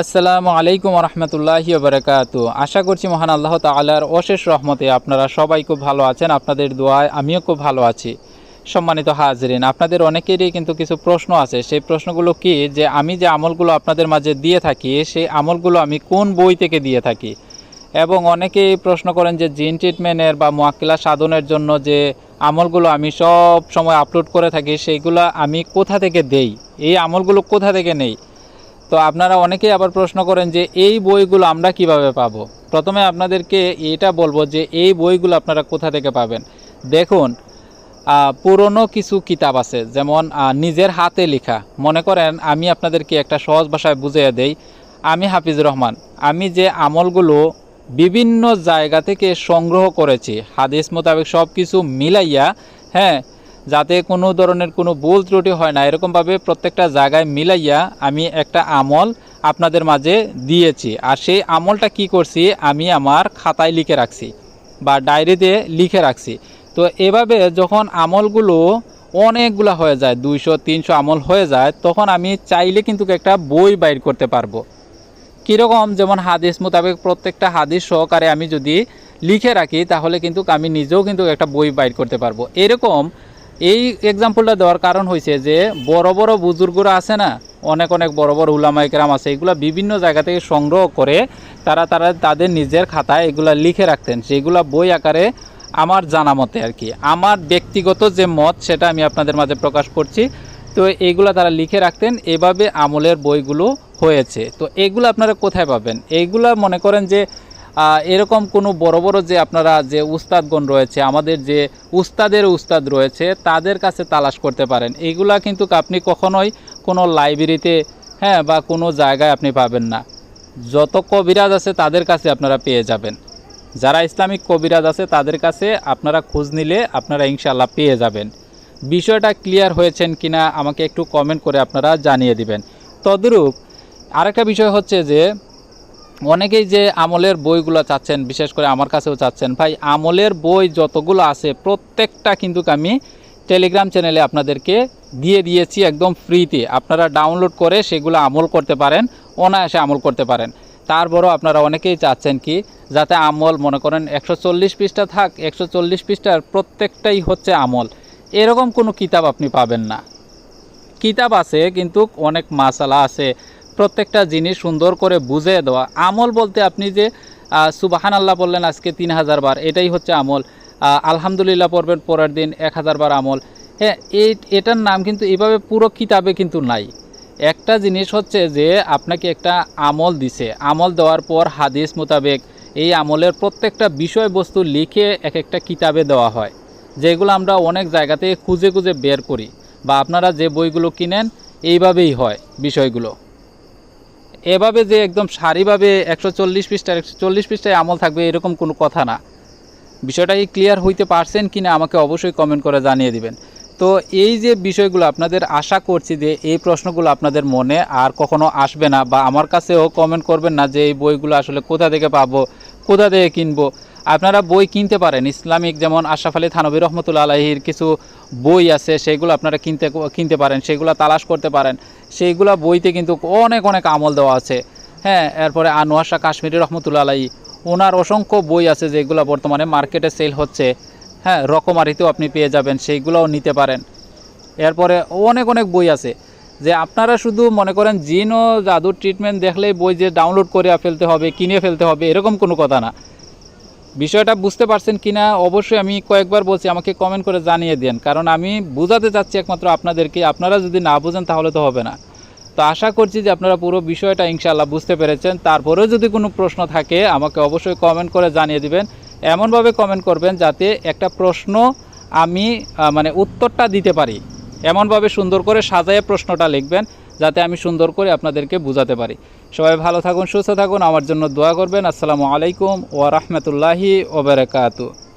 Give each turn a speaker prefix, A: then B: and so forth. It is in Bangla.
A: আসসালামু আলাইকুম রহমতুল্লাহি বারকাত আশা করছি মহান আল্লাহ তালার অশেষ রহমতে আপনারা সবাই খুব ভালো আছেন, আপনাদের দোয়ায় আমিও খুব ভালো আছি। সম্মানিত হাজরিন, আপনাদের অনেকেরই কিন্তু কিছু প্রশ্ন আছে। সেই প্রশ্নগুলো কি? যে আমি যে আমলগুলো আপনাদের মাঝে দিয়ে থাকি, সেই আমলগুলো আমি কোন বই থেকে দিয়ে থাকি? এবং অনেকেই প্রশ্ন করেন যে জিন ট্রিটমেন্টের বা মোয়াক্কিলা সাধনের জন্য যে আমলগুলো আমি সব সময় আপলোড করে থাকি সেইগুলো আমি কোথা থেকে দেই? এই আমলগুলো কোথা থেকে নেই? তো আপনারা অনেকেই আবার প্রশ্ন করেন যে এই বইগুলো আমরা কীভাবে পাবো? প্রথমে আপনাদেরকে এটা বলব যে এই বইগুলো আপনারা কোথা থেকে পাবেন? দেখুন পুরনো কিছু কিতাব আছে, যেমন নিজের হাতে লেখা। মনে করেন, আমি আপনাদেরকে একটা সহজ ভাষায় বুঝিয়ে দেই। আমি হাফিজ রহমান, আমি যে আমলগুলো বিভিন্ন জায়গা থেকে সংগ্রহ করেছি, হাদিস মোতাবেক সব কিছু মিলাইয়া হ্যাঁ যাতে কোনো ধরনের কোনো ভুল ত্রুটি হয় না, এরকমভাবে প্রত্যেকটা জায়গায় মিলাইয়া আমি একটা আমল আপনাদের মাঝে দিয়েছি। আর সেই আমলটা কি করছি? আমি আমার খাতায় লিখে রাখছি বা ডায়েরিতে লিখে রাখছি। তো এভাবে যখন আমলগুলো অনেকগুলো হয়ে যায়, দুইশো, তিনশো আমল হয়ে যায়, তখন আমি চাইলে কিন্তু একটা বই বাইর করতে পারব। কীরকম? যেমন হাদিস মোতাবেক প্রত্যেকটা হাদিস সহকারে আমি যদি লিখে রাখি, তাহলে কিন্তু আমি নিজেও কিন্তু একটা বই বাইর করতে পারব। এরকম এই এক্সাম্পলটা দেওয়ার কারণ হয়েছে যে, বড় বড় বুজুর্গরা আছে না, অনেক অনেক বড় বড় উলামাইকরাম আছে, এগুলো বিভিন্ন জায়গা থেকে সংগ্রহ করে তারা তারা তাদের নিজের খাতায় এগুলা লিখে রাখতেন সেগুলা বই আকারে আমার জানা মতে আর কি। আমার ব্যক্তিগত যে মত, সেটা আমি আপনাদের মাঝে প্রকাশ করছি। তো এইগুলা তারা লিখে রাখতেন, এভাবে আমলের বইগুলো হয়েছে। তো এগুলো আপনারা কোথায় পাবেন? এইগুলা মনে করেন যে এরকম কোনো বড় বড় যে আপনারা যে উস্তাদগণ রয়েছে, আমাদের যে উস্তাদের উস্তাদ রয়েছে, তাদের কাছে তালাশ করতে পারেন। এইগুলা কিন্তু আপনি কখনোই কোনো লাইব্রেরিতে হ্যাঁ বা কোনো জায়গায় আপনি পাবেন না। যত কবিরাজ আছে তাদের কাছে আপনারা পেয়ে যাবেন। যারা ইসলামিক কবিরাজ আছে তাদের কাছে আপনারা খোঁজ নিলে আপনারা ইনশাল্লাহ পেয়ে যাবেন। বিষয়টা ক্লিয়ার হয়েছেন কিনা আমাকে একটু কমেন্ট করে আপনারা জানিয়ে দিবেন। তদ্রূপ আরেকটা বিষয় হচ্ছে যে অনেকেই যে আমলের বইগুলো চাচ্ছেন, বিশেষ করে আমার কাছেও চাচ্ছেন, ভাই আমলের বই যতগুলো আছে প্রত্যেকটা কিন্তু আমি টেলিগ্রাম চ্যানেলে আপনাদেরকে দিয়ে দিয়েছি একদম ফ্রিতে আপনারা ডাউনলোড করে সেগুলো আমল করতে পারেন, অনায়াসে আমল করতে পারেন। তারপরও আপনারা অনেকেই চাচ্ছেন কি, যাতে আমল, মনে করেন, একশো চল্লিশ পৃষ্ঠা থাক, একশো চল্লিশ পৃষ্ঠার প্রত্যেকটাই হচ্ছে আমল। এরকম কোনো কিতাব আপনি পাবেন না। কিতাব আছে, কিন্তু অনেক মাসালা আছে। প্রত্যেকটা জিনিস সুন্দর করে বুঝে দেওয়া। আমল বলতে আপনি যে সুবাহান আল্লাহ বললেন আজকে তিন হাজার বার, এটাই হচ্ছে আমল। আলহামদুলিল্লাহ পড়বেন পরের দিন এক হাজার বার আমল। হ্যাঁ এটার নাম কিন্তু এভাবে পুরো কিতাবে কিন্তু নাই। একটা জিনিস হচ্ছে যে, আপনাকে একটা আমল দিছে। আমল দেওয়ার পর হাদিস মোতাবেক এই আমলের প্রত্যেকটা বিষয়বস্তু লিখে এক একটা কিতাবে দেওয়া হয়। যেগুলো আমরা অনেক জায়গা থেকে খুঁজে খুঁজে বের করি বা আপনারা যে বইগুলো কিনেন, এইভাবেই হয় বিষয়গুলো। এভাবে যে একদম সারিভাবে একশো চল্লিশ পৃষ্ঠা একশো চল্লিশ পৃষ্ঠায় আমল থাকবে, এরকম কোনো কথা না। বিষয়টা কি ক্লিয়ার হইতে পারছেন কি না আমাকে অবশ্যই কমেন্ট করে জানিয়ে দিবেন। তো এই যে বিষয়গুলো আপনাদের আশা করছি যে এই প্রশ্নগুলো আপনাদের মনে আর কখনো আসবে না বা আমার কাছেও কমেন্ট করবেন না যে এই বইগুলো আসলে কোথা থেকে পাবো, কোথা থেকে কিনবো আপনারা বই কিনতে পারেন। ইসলামিক যেমন আশরাফ আলী থানবী রহমতুল্লা আলহির কিছু বই আছে, সেগুলো আপনারা কিনতে কিনতে পারেন, সেগুলো তালাশ করতে পারেন। সেইগুলো বইতে কিন্তু অনেক অনেক আমল দেওয়া আছে। হ্যাঁ এরপরে আনোয়ার শাহ কাশ্মীরি রহমতুল্লা আলাই ওনার অসংখ্য বই আছে যেগুলো বর্তমানে মার্কেটে সেল হচ্ছে। হ্যাঁ রকমারিতেও আপনি পেয়ে যাবেন, সেইগুলোও নিতে পারেন। এরপরে অনেক অনেক বই আছে। যে আপনারা শুধু মনে করেন জিন ও জাদুর ট্রিটমেন্ট দেখলেই বই যে ডাউনলোড করে ফেলতে হবে, কিনে ফেলতে হবে, এরকম কোনো কথা না। বিষয়টা বুঝতে পারছেন কিনা, অবশ্যই আমি কয়েকবার বলছি, আমাকে কমেন্ট করে জানিয়ে দেন। কারণ আমি বোঝাতে চাচ্ছি একমাত্র আপনাদেরকে, আপনারা যদি না বুঝেন তাহলে তো হবে না। তো আশা করছি যে আপনারা পুরো বিষয়টা ইনশাল্লাহ বুঝতে পেরেছেন। তারপরেও যদি কোনো প্রশ্ন থাকে, আমাকে অবশ্যই কমেন্ট করে জানিয়ে দিবেন। এমনভাবে কমেন্ট করবেন যাতে একটা প্রশ্ন আমি মানে উত্তরটা দিতে পারি। এমনভাবে সুন্দর করে সাজায় প্রশ্নটা লিখবেন। যাতে আমি সুন্দর করে আপনাদেরকে বোঝাতে পারি। সবাই ভালো থাকুন, সুস্থ থাকুন, আমার জন্য দোয়া করবেন। আসসালামু আলাইকুম ওয়া রাহমাতুল্লাহি ওয়া বারাকাতুহু।